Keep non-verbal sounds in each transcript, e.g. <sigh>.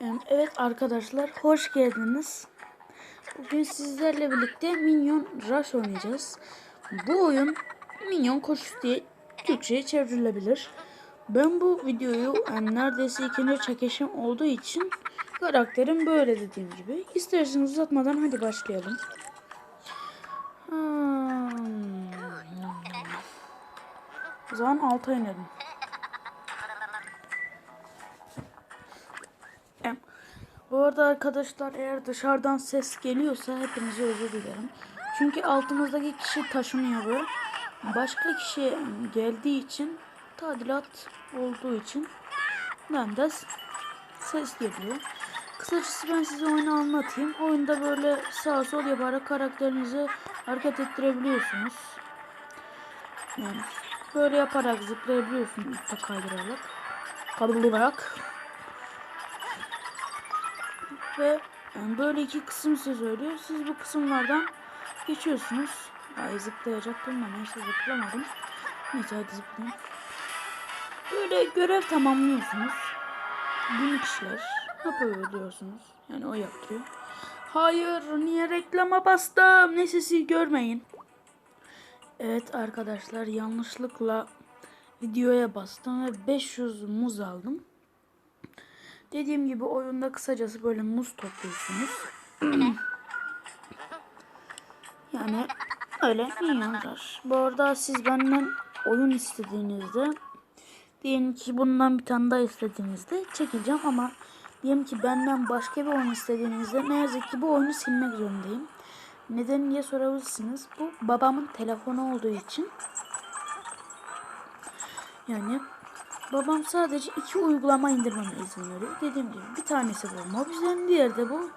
Evet arkadaşlar hoş geldiniz. Bugün sizlerle birlikte Minyon Rush oynayacağız. Bu oyun Minyon koşusu diye Türkçe'ye çevrilebilir. Ben bu videoyu em, neredeyse ikinci çekişim olduğu için karakterim böyle dediğim gibi. İsterseniz uzatmadan hadi başlayalım. Hmm. O zaman 6 inelim. Bu arada arkadaşlar eğer dışarıdan ses geliyorsa hepinize özür dilerim. Çünkü altımızdaki kişi taşınıyor böyle. Başka kişi geldiği için tadilat olduğu için ben de ses geliyor. Kısacası ben size oyunu anlatayım. Oyunda böyle sağ sol yaparak karakterinizi hareket ettirebiliyorsunuz. Yani böyle yaparak zıplayabiliyorsunuz üstte kaydırarak. Kaydırarak. Ve yani böyle iki kısım size söylüyor. Siz bu kısımlardan geçiyorsunuz. Ay zıplayacaktım da neyse zıplamadım. Neyse hadi zıplayayım. Böyle görev tamamlıyorsunuz. Günlük işler. Yapabiliyorsunuz. Yani o yaptırıyor. Hayır niye reklama bastım? Neyse siz görmeyin. Evet arkadaşlar yanlışlıkla videoya bastım ve 500 muz aldım. Dediğim gibi oyunda kısacası böyle muz topluyorsunuz. <clears throat> yani öyle milyonlar. Bu arada siz benden oyun istediğinizde diyelim ki bundan bir tane daha istediğinizde çekeceğim ama diyelim ki benden başka bir oyun istediğinizde ne yazık ki bu oyunu silmek zorundayım. Neden diye sorabilirsiniz. Bu babamın telefonu olduğu için. Yani babam sadece iki uygulama indirmeme izin veriyor. Dediğim gibi bir tanesi bu Mobizen, diğeri de bu.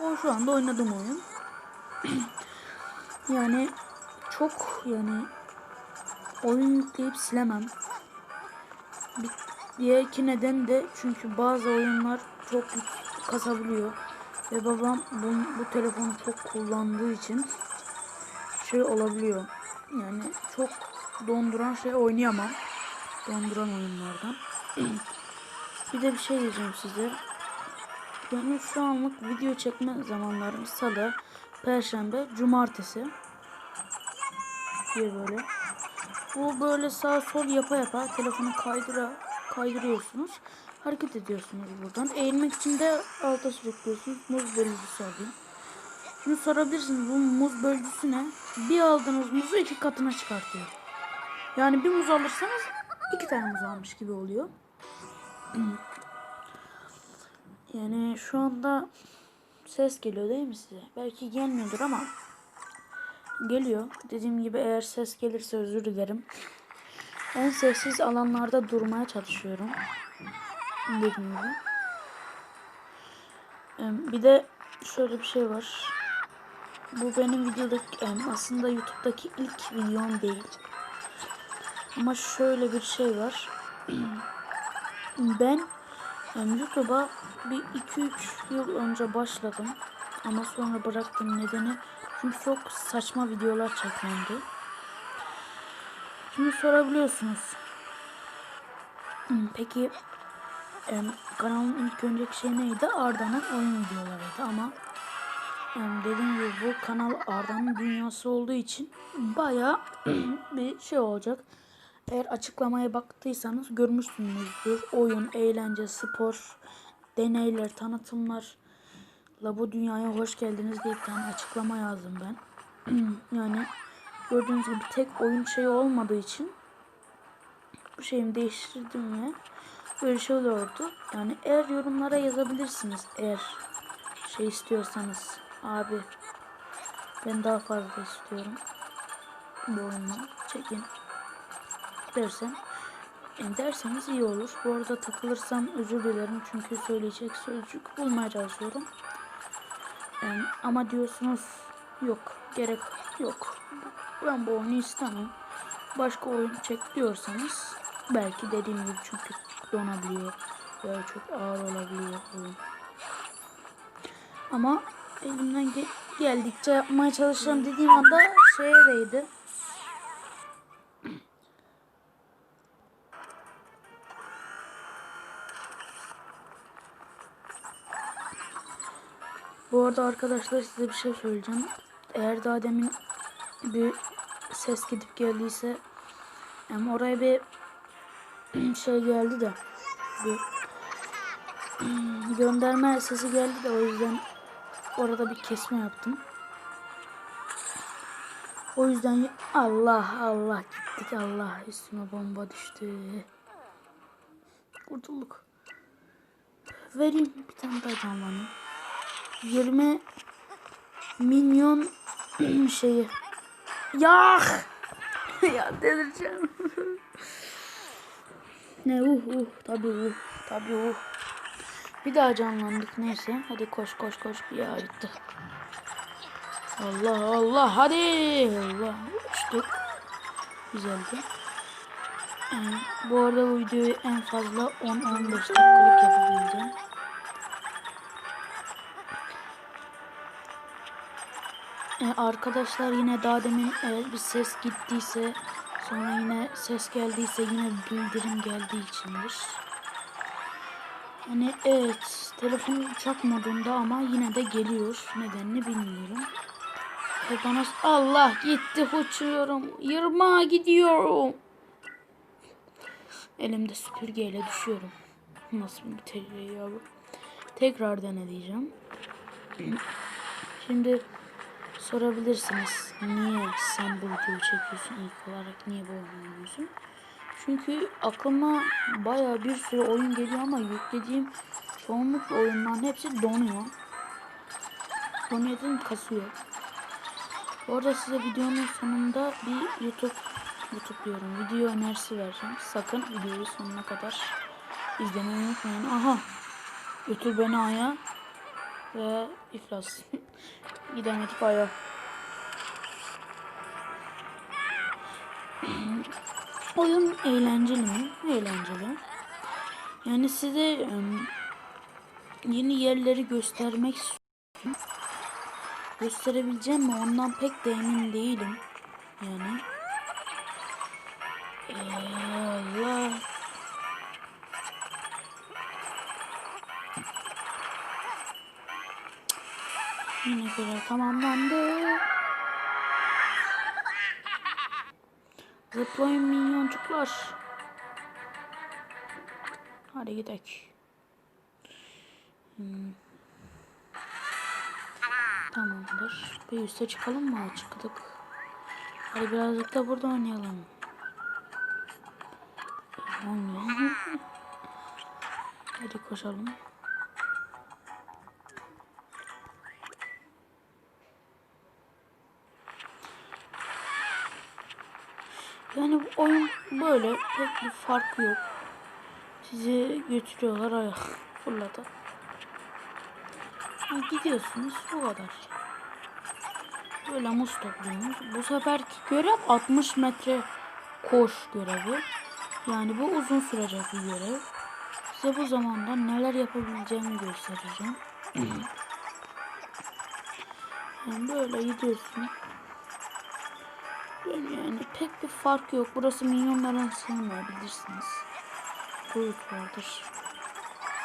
O şu anda oynadığım oyun. <clears throat> yani çok yani oyun yükleyip silemem. Bir, diğer iki neden de çünkü bazı oyunlar çok kasabiliyor. Ve babam bu, bu telefonu çok kullandığı için şey olabiliyor. Yani çok donduran şey oynayamam. Donduran oyunlardan. bir de bir şey diyeceğim size. Benim şu anlık video çekme zamanlarım salı, perşembe, cumartesi. Diye böyle. Bu böyle sağ sol yapa yapa telefonu kaydıra kaydırıyorsunuz. Hareket ediyorsunuz buradan. Eğilmek için de alta sürüklüyorsunuz. Muz bölücüsü alıyor. Şimdi sorabilirsiniz bu muz bölücüsü ne? Bir aldığınız muzu iki katına çıkartıyor. Yani bir muz alırsanız iki tane muz almış gibi oluyor. <clears throat> Yani şu anda ses geliyor değil mi size? Belki gelmiyordur ama geliyor. Dediğim gibi eğer ses gelirse özür dilerim. En sessiz alanlarda durmaya çalışıyorum. Dediğim gibi. Bir de şöyle bir şey var. Bu benim videodaki aslında YouTube'daki ilk videom değil. Ama şöyle bir şey var. <clears throat> Ben em, YouTube'a bir 2-3 yıl önce başladım. Ama sonra bıraktım nedeni çünkü çok saçma videolar çekmendi. Şimdi sorabiliyorsunuz. <clears throat> Peki kanalın ilk önceki şey neydi? Arda'nın oyun videolarıydı ama em, dediğim gibi bu kanal Arda'nın dünyası olduğu için baya <clears throat> bir şey olacak. Eğer açıklamaya baktıysanız görmüşsünüzdür. Oyun, eğlence, spor, deneyler, tanıtımlar. La bu dünyaya hoş geldiniz diye bir tane açıklama yazdım ben. <clears throat> yani gördüğünüz gibi tek oyun şeyi olmadığı için bu şeyimi değiştirdim ve böyle şey oluyordu. Yani eğer yorumlara yazabilirsiniz eğer şey istiyorsanız abi ben daha fazla istiyorum bu oyunu çekin dersen yani derseniz iyi olur. Bu arada takılırsam özür dilerim çünkü söyleyecek sözcük bulmaya çalışıyorum. Ama diyorsunuz yok gerek yok. Ben bu oyunu istemem. Başka oyun çek diyorsanız belki dediğim gibi çünkü donabiliyor veya çok ağır olabiliyor oyun. Ama elimden ge- geldikçe yapmaya çalışacağım dediğim anda şeye değdi. Arada arkadaşlar size bir şey söyleyeceğim. Eğer daha demin bir ses gidip geldiyse hem oraya bir <clears throat> şey geldi de bir <clears throat> gönderme sesi geldi de o yüzden orada bir kesme yaptım. O yüzden Allah Allah gittik Allah üstüme bomba düştü. Kurtulduk. Vereyim bir tane daha canlanayım. 20 milyon <clears throat> şeyi. Ya <laughs> ya delireceğim. <laughs> ne uh uh tabi uh tabi uh. Bir daha canlandık neyse. Hadi koş koş koş ya gitti. Allah Allah hadi Allah uçtuk. Güzeldi. Yani bu arada bu videoyu en fazla 10-15 dakikalık yapabileceğim. Arkadaşlar yine daha demin eğer bir ses gittiyse sonra yine ses geldiyse yine bildirim geldiği içindir. Yani evet telefon uçak modunda ama yine de geliyor. Nedenini bilmiyorum. Bana Allah gitti uçuyorum. Yırmağa gidiyorum. Elimde süpürgeyle düşüyorum. Nasıl bir tecrübe ya bu? Tekrar deneyeceğim. Şimdi sorabilirsiniz. Niye sen bu videoyu çekiyorsun ilk olarak? Niye bu oyunu oynuyorsun? Çünkü aklıma baya bir sürü oyun geliyor ama yüklediğim çoğunlukla oyunların hepsi donuyor. Donuyor kasıyor. Bu arada size videonun sonunda bir YouTube YouTube diyorum. Video önerisi vereceğim. Sakın videoyu sonuna kadar izlemeyi unutmayın. Aha. Götür beni aya. Ve iflas. <laughs> Gidemedik aya. <clears throat> Oyun eğlenceli mi? Eğlenceli. Yani size yeni yerleri göstermek istiyorum. Gösterebileceğim mi? Ondan pek de emin değilim. Yani. Allah. Yine görev tamamlandı. Zıplayın minyoncuklar. Hadi gidelim. Hmm. Tamamdır. Bir üste çıkalım mı? Çıktık. Hadi birazcık da burada. Oynayalım. <laughs> Hadi koşalım. Yani oyun böyle pek bir farkı yok. Sizi götürüyorlar ayak fırlata. Ha, gidiyorsunuz bu kadar. Böyle muz topluyorsunuz. Bu seferki görev 60 metre koş görevi. Yani bu uzun sürecek bir görev. Size bu zamanda neler yapabileceğimi göstereceğim. yani böyle gidiyorsun. Pek bir fark yok. Burası milyonların sığmayabilirsiniz. Boyut vardır.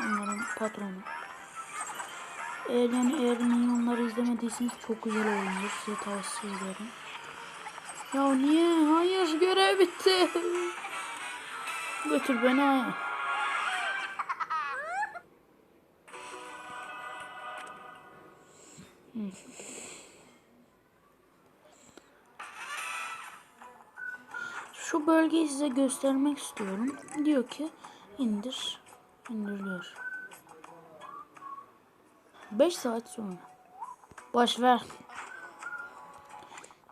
Onların patronu. Eğer yani eğer milyonları izlemediyseniz çok güzel oyundur. Size tavsiye ederim. Ya niye? Hayır görev bitti. Götür beni aya. Şu bölgeyi size göstermek istiyorum. Diyor ki indir. İndiriliyor. 5 saat sonra. Boş ver.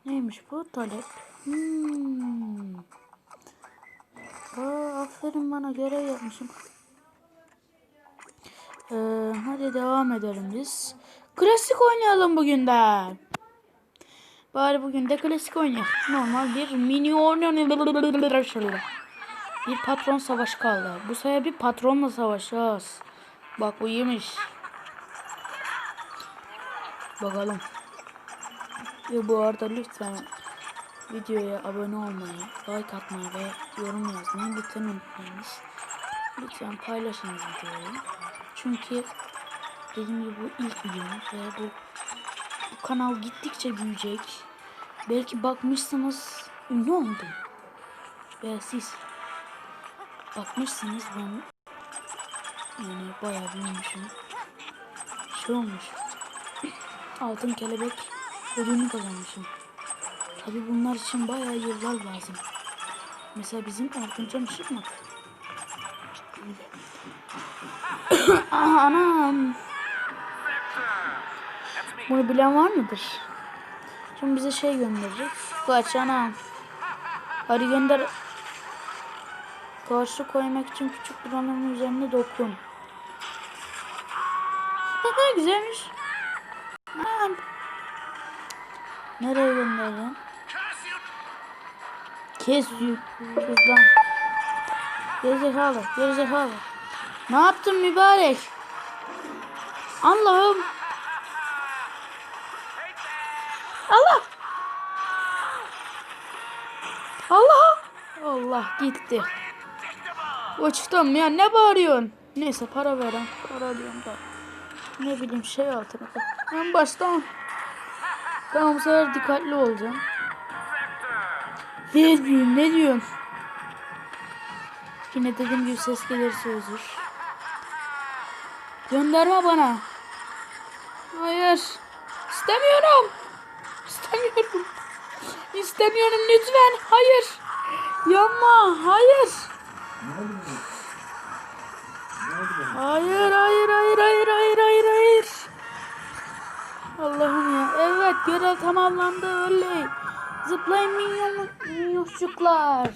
Neymiş bu? Talep. Hmm. Aa, aferin bana görev yapmışım. Ee, hadi devam edelim biz. Klasik oynayalım bugün de. Bari bugün de klasik oynayalım. Normal bir mini oynayalım. Bir patron savaşı kaldı. Bu sefer bir patronla savaşacağız. Bak bu iyiymiş. Bakalım. Ve bu arada lütfen videoya abone olmayı, like atmayı ve yorum yazmayı lütfen unutmayınız. Lütfen paylaşınız videoyu. Çünkü dediğim gibi bu ilk videomuz ve bu kanal gittikçe büyüyecek. Belki bakmışsınız ünlü oldum. Veya siz bakmışsınız ben yani bayağı büyümüşüm. Şey olmuş. <clears throat> Altın kelebek ödülünü kazanmışım. Tabi bunlar için bayağı yıllar lazım. Mesela bizim Erkuncan Işıkmak. <coughs> Anam. Bunu bilen var mıdır? Şimdi bize şey gönderecek. Kaç anam. Hadi gönder. Karşı koymak için küçük bir alanın üzerine dokun. Güzelmiş. Anam. Nereye göndereceğim? Kes yük. Kes lan. Gerizekalı. Gerizekalı. Ne yaptın mübarek? Allah'ım. Allah. Allah. Allah gitti. Uçtum ya ne bağırıyorsun? Neyse para veren. Para diyorum da. Ne bileyim şey altına. En baştan. Tamam bu sefer dikkatli olacağım. Ne diyeyim ne diyorsun? Yine dediğim gibi ses gelirse özür. Gönderme bana. Hayır. İstemiyorum. İstemiyorum. İstemiyorum lütfen. Hayır. Yapma. Hayır. Hayır, hayır, hayır, hayır, hayır, hayır, hayır. Allah'ım ya. Evet, görev tamamlandı. Oley. Zıplayın minyon, minyoncuklar.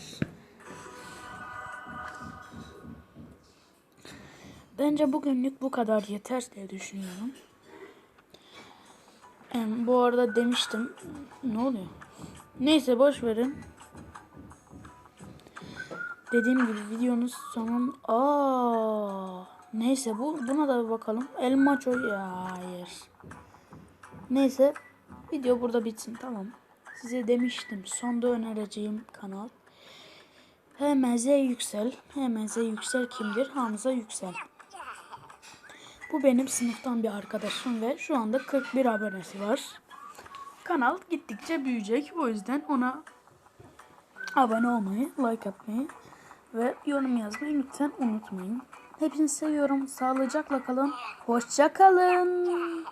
Bence bugünlük bu kadar yeter diye düşünüyorum. Bu arada demiştim. Ne oluyor? Neyse boş verin. Dediğim gibi videonun sonun aa neyse bu buna da bir bakalım. El maço hayır. Neyse video burada bitsin tamam. Size demiştim sonda önereceğim kanal. HMZ Yüksel. HMZ Yüksel kimdir? Hamza Yüksel. Bu benim sınıftan bir arkadaşım ve şu anda 41 abonesi var. Kanal gittikçe büyüyecek. O yüzden ona abone olmayı, like atmayı ve yorum yazmayı lütfen unutmayın. Hepinizi seviyorum. Sağlıcakla kalın. Hoşça kalın.